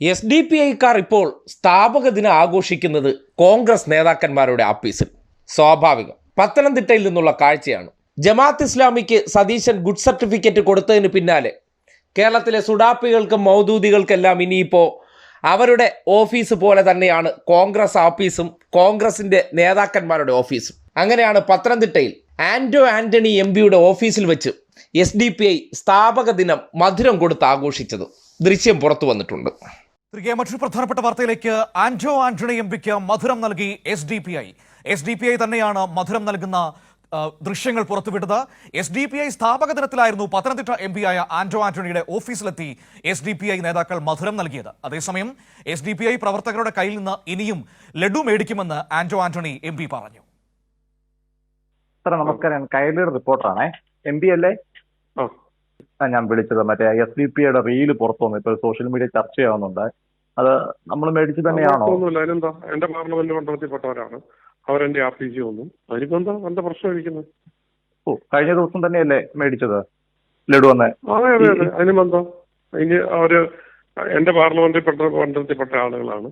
S D P ഐക്കാർ ഇപ്പോൾ സ്ഥാപക ദിനം ആഘോഷിക്കുന്നത് കോൺഗ്രസ് നേതാക്കന്മാരുടെ ആപ്പീസിൽ. സ്വാഭാവികം. പത്തനംതിട്ടയിൽ നിന്നുള്ള കാഴ്ചയാണ്. ജമാഅത്ത് ഇസ്ലാമിക്ക് സതീശൻ ഗുഡ് സർട്ടിഫിക്കറ്റ് കൊടുത്തതിന് പിന്നാലെ കേരളത്തിലെ സുഡാപ്പികൾക്കും മൗദൂദികൾക്കെല്ലാം ഇനിയിപ്പോൾ അവരുടെ ഓഫീസ് പോലെ തന്നെയാണ് കോൺഗ്രസ് ഓഫീസും കോൺഗ്രസിന്റെ നേതാക്കന്മാരുടെ ഓഫീസും. അങ്ങനെയാണ് പത്തനംതിട്ടയിൽ ആന്റോ ആന്റണി എം പിയുടെ ഓഫീസിൽ വെച്ച് എസ് ഡി പി ഐ സ്ഥാപക ദിനം മധുരം കൊടുത്ത് ആഘോഷിച്ചത്. ദൃശ്യം പുറത്തു വന്നിട്ടുണ്ട്. തിരികെ മറ്റൊരു പ്രധാനപ്പെട്ട വാർത്തയിലേക്ക് ആന്റോ ആന്റണി എം പിക്ക് മധുരം നൽകി S D P I S D P I തന്നെയാണ് മധുരം നൽകുന്ന ദൃശ്യങ്ങൾ പുറത്തുവിട്ടത്. എസ് ഡി പി ഐ സ്ഥാപക ദിനത്തിലായിരുന്നു പത്തനംതിട്ട എം പിയായ ആന്റോ ആന്റണിയുടെ ഓഫീസിലെത്തി എസ് ഡി പി ഐ നേതാക്കൾ മധുരം നൽകിയത്. അതേസമയം എസ് ഡി പി ഐ പ്രവർത്തകരുടെ കയ്യിൽ നിന്ന് ഇനിയും ലഡു മേടിക്കുമെന്ന് ആന്റോ ആന്റണി എം പി പറഞ്ഞു. നമസ്കാരം. ഞാൻ റിപ്പോർട്ടറാണേ എം പി അല്ലേ? ഞാൻ വിളിച്ചത്. മറ്റേ എസ് ഡി പി ഐയുടെ റീൽ പുറത്തു വന്നു ഇപ്പോൾ സോഷ്യൽ മീഡിയ ചർച്ചയാവുന്നുണ്ട് അത് നമ്മൾ മേടിച്ചു തന്നെയാണോ? അതിനെന്താ? എന്റെ പാർലമെന്റ് മണ്ഡലത്തിൽപ്പെട്ടവരാണ്. അവരെന്റെ ആഫീസിൽ വന്നു അതിനിപ്പോ എന്താ? എന്താ പ്രശ്നം ഇരിക്കുന്നത് ഓ കഴിഞ്ഞ ദിവസം തന്നെയല്ലേ മേടിച്ചത്? ലഡു വന്നേ. അതെ അതെ അതെ. അതിന് ബന്ധം അതിന് അവർ എന്റെ പാർലമെന്റിൽപ്പെട്ട മണ്ഡലത്തിൽപ്പെട്ട ആളുകളാണ്.